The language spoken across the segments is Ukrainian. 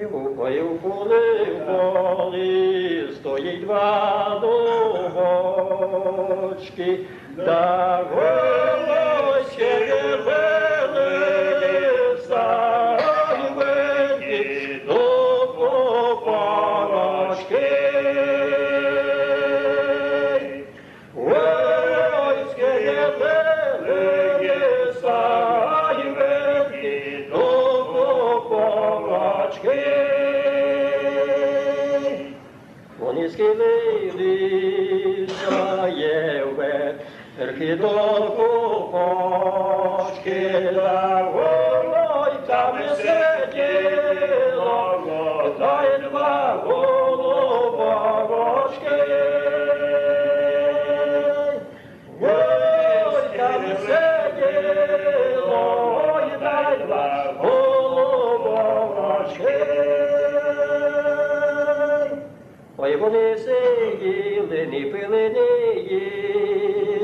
І гупою коли в полі стоїть два дубочки, да волоське євели, попарочки. Вони схилилися єве, верхи до купочки, да волой там не Ой, вони сиділи, не пили, не їли.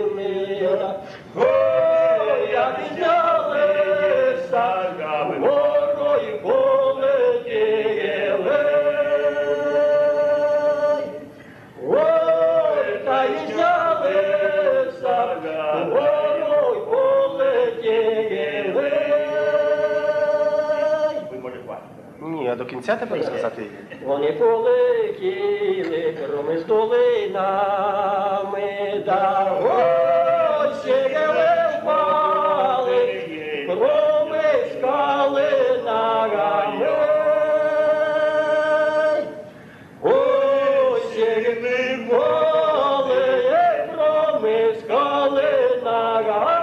а до кінця тебе розказати. Вони полетіли громи з долинами, да осіли впали, громи з калинами. Осіли впали, громи на калинами.